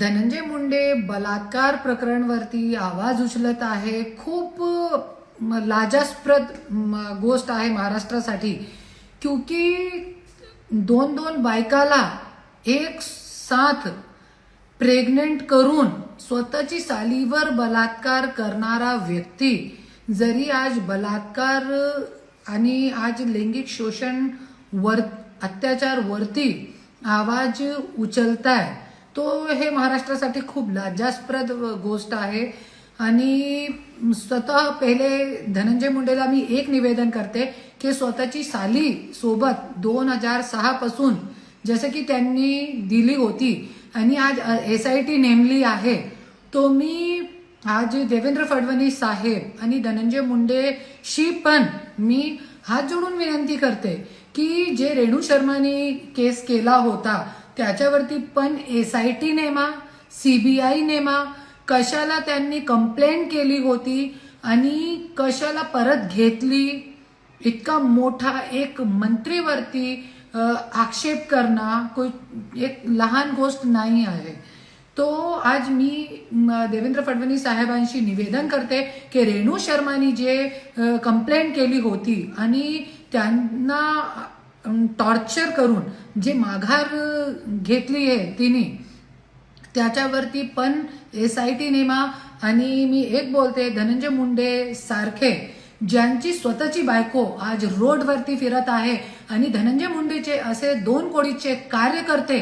धनंजय मुंडे बलात्कार प्रकरणवरती आवाज उचलत आहे. खूप म, म, गोष्ट आहे महाराष्ट्रासाठी. क्योंकि दोन दोन बायकाला एक साथ प्रेग्नेंट करून स्वतःची सालीवर बलात्कार करणारा व्यक्ती जरी आज बलात्कार आणि आज लैंगिक शोषण वर अत्याचार वरती आवाज उचलताय. तो हे महाराष्ट्रासाठी खूप लाजास्प्रद गोष्ट आहे. आणि स्वतः पहिले धनंजय मुंडेला मी एक निवेदन करते की स्वतःची साली सोबत दोन हजार सहा पासून जसं की त्यांनी दिली होती आणि आज एस आय टी नेमली आहे तो मी आज देवेंद्र फडणवीस साहेब आणि धनंजय मुंडेशी पण मी हात जोडून विनंती करते की जे रेणू शर्माने केस केला होता त्याच्यावरती पण एस आय टी नेमा सीबीआय नेमा कशाला त्यांनी कंप्लेंट केली होती आणि कशाला परत घेतली? इतका मोठा एक मंत्रीवरती आक्षेप करणं कोई एक लहान गोष्ट नाही आहे. तो आज मी देवेंद्र फडणवीस साहेबांशी निवेदन करते की रेणू शर्मानी जे कंप्लेंट केली होती आणि त्यांना टॉर्चर करून जे माघार घेतली आहे तिने त्याच्यावरती पण एस आय टी नेमा आणि मी एक बोलते धनंजय मुंडे सारखे ज्यांची स्वतःची बायको आज रोडवरती फिरत आहे आणि धनंजय मुंडेचे असे दोन कोडीचे कार्यकर्ते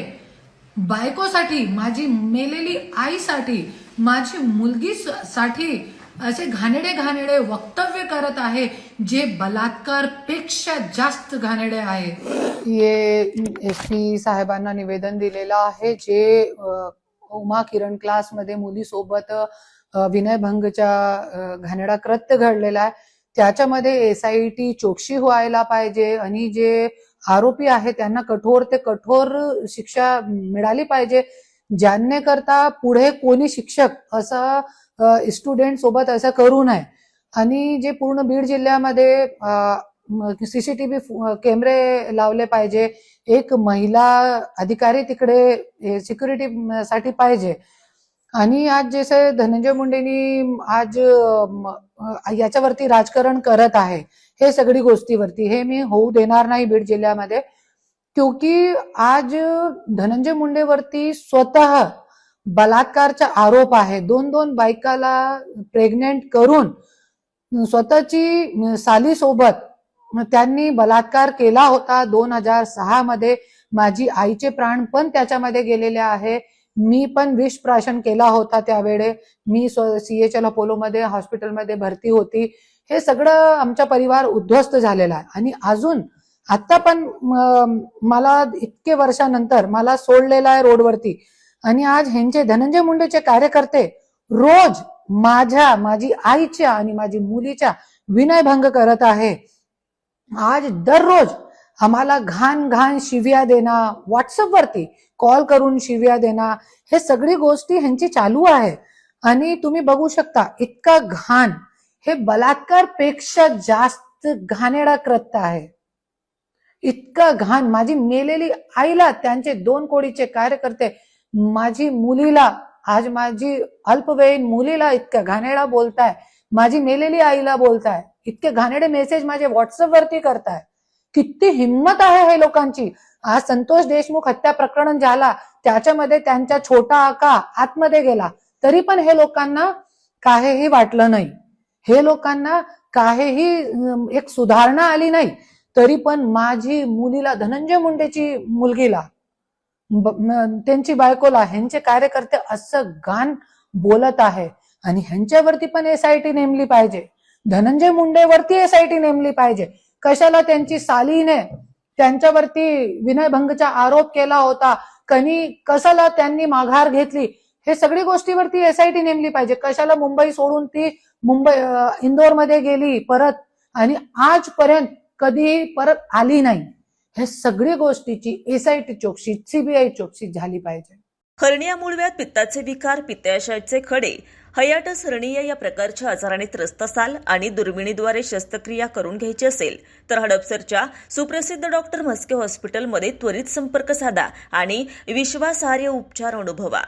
बायकोसाठी माझी मेलेली आईसाठी माझी मुलगी स- साठी असे घाणेडे घाणेडे वक्तव्य करत आहे जे बलात्कारपेक्षा जास्त घाणेडे आहे. ये एस पी साहेबांना निवेदन दिलेलं आहे जे उमा किरण क्लासमध्ये मुलीसोबत विनयभंगच्या घाणेडा कृत्य घडलेला आहे. त्याच्यामध्ये एस आय टी चोक्षी व्हायला पाहिजे आणि जे आरोपी आहे त्यांना कठोर ते कठोर शिक्षा मिळाली पाहिजे. ज्यांने करता पुढे कोणी शिक्षक असं स्टुडंट सोबत असं करू नये. आणि जे पूर्ण बीड जिल्ह्यामध्ये सीसीटीव्ही कॅमेरे लावले पाहिजे. एक महिला अधिकारी तिकडे सिक्युरिटी साठी पाहिजे. आणि आज जसे धनंजय मुंडेनी आज याच्यावरती राजकारण करत आहे. हे सगळी गोष्टीवरती. हे मी होऊ देणार नाही बीड जिल्ह्यामध्ये. क्योंकि आज धनंजय मुंडेवरती स्वतः बलात्कारचा आरोप आहे. दोन दोन बायकाला प्रेग्नेंट करून स्वतःची साली सोबत त्यांनी बलात्कार केला होता. दोन हजार सहा मध्ये माझी आईचे प्राण पण त्याच्यामध्ये गेलेले आहे. मी पण विष प्राशन केला होता त्यावेळे. मी सीएचएल अपोलोमध्ये हॉस्पिटलमध्ये भरती होती. हे सगळं आमचा परिवार उद्ध्वस्त झालेला आहे. आणि अजून आता पण मला इतके वर्षानंतर मला सोडलेला आहे रोडवरती. आणि आज ह्यांचे धनंजय मुंडेचे कार्यकर्ते रोज माझ्या माझी आईच्या आणि माझी मुलीच्या विनयभंग करत आहे. आज दररोज आम्हाला घाण घाण शिव्या देणं व्हॉट्सअपवरती कॉल करून शिव्या देणं हे सगळी गोष्टी ह्यांची चालू आहे. आणि तुम्ही बघू शकता इतका घाण हे बलात्कारपेक्षा जास्त घाणेडा कृत्य आहे. इतका घाण माझी मेलेली आईला त्यांचे दोन कोडीचे कार्यकर्ते माझी मुलीला आज माझी अल्पवयीन मुलीला इतक्या घाणेडा बोलताय माझी मेलेली आईला बोलताय इतके घाणेडे मेसेज माझे व्हॉट्सअप वरती करताय. किती हिंमत आहे हे लोकांची. आज संतोष देशमुख हत्या प्रकरण झाला त्याच्यामध्ये त्यांचा छोटा आका आतमध्ये गेला. तरी पण हे लोकांना काहीही वाटलं नाही. हे लोकांना काहीही एक सुधारणा आली नाही. तरी पण माझी मुलीला धनंजय मुंडेची मुलगीला त्यांची बायकोला ह्यांचे कार्यकर्ते असं घाण बोलत आहे. आणि ह्यांच्यावरती पण एस आय टी नेमली पाहिजे. धनंजय मुंडेवरती एस आय टी नेमली पाहिजे. कशाला त्यांची सालीने त्यांच्यावरती विनयभंगचा आरोप केला होता? कनी कशाला त्यांनी माघार घेतली? हे सगळी गोष्टीवरती एस आय टी नेमली पाहिजे. कशाला मुंबई सोडून ती मुंबई इंदोरमध्ये गेली परत? आणि आजपर्यंत कधीही परत आली नाही. ह्या सगळी गोष्टीची एसआयटी चौकशी सीबीआय चौकशी झाली पाहिजे. हर्निया मूळव्यात पित्ताचे विकार पित्ताशयाचे खडे हयाटस हर्निया या प्रकारच्या आजाराने त्रस्त असाल आणि दुर्बिणीद्वारे शस्त्रक्रिया करून घ्यायची असेल तर हडपसरच्या सुप्रसिद्ध डॉक्टर म्हस्के हॉस्पिटलमध्ये त्वरित संपर्क साधा आणि विश्वासार्ह उपचार अनुभवा.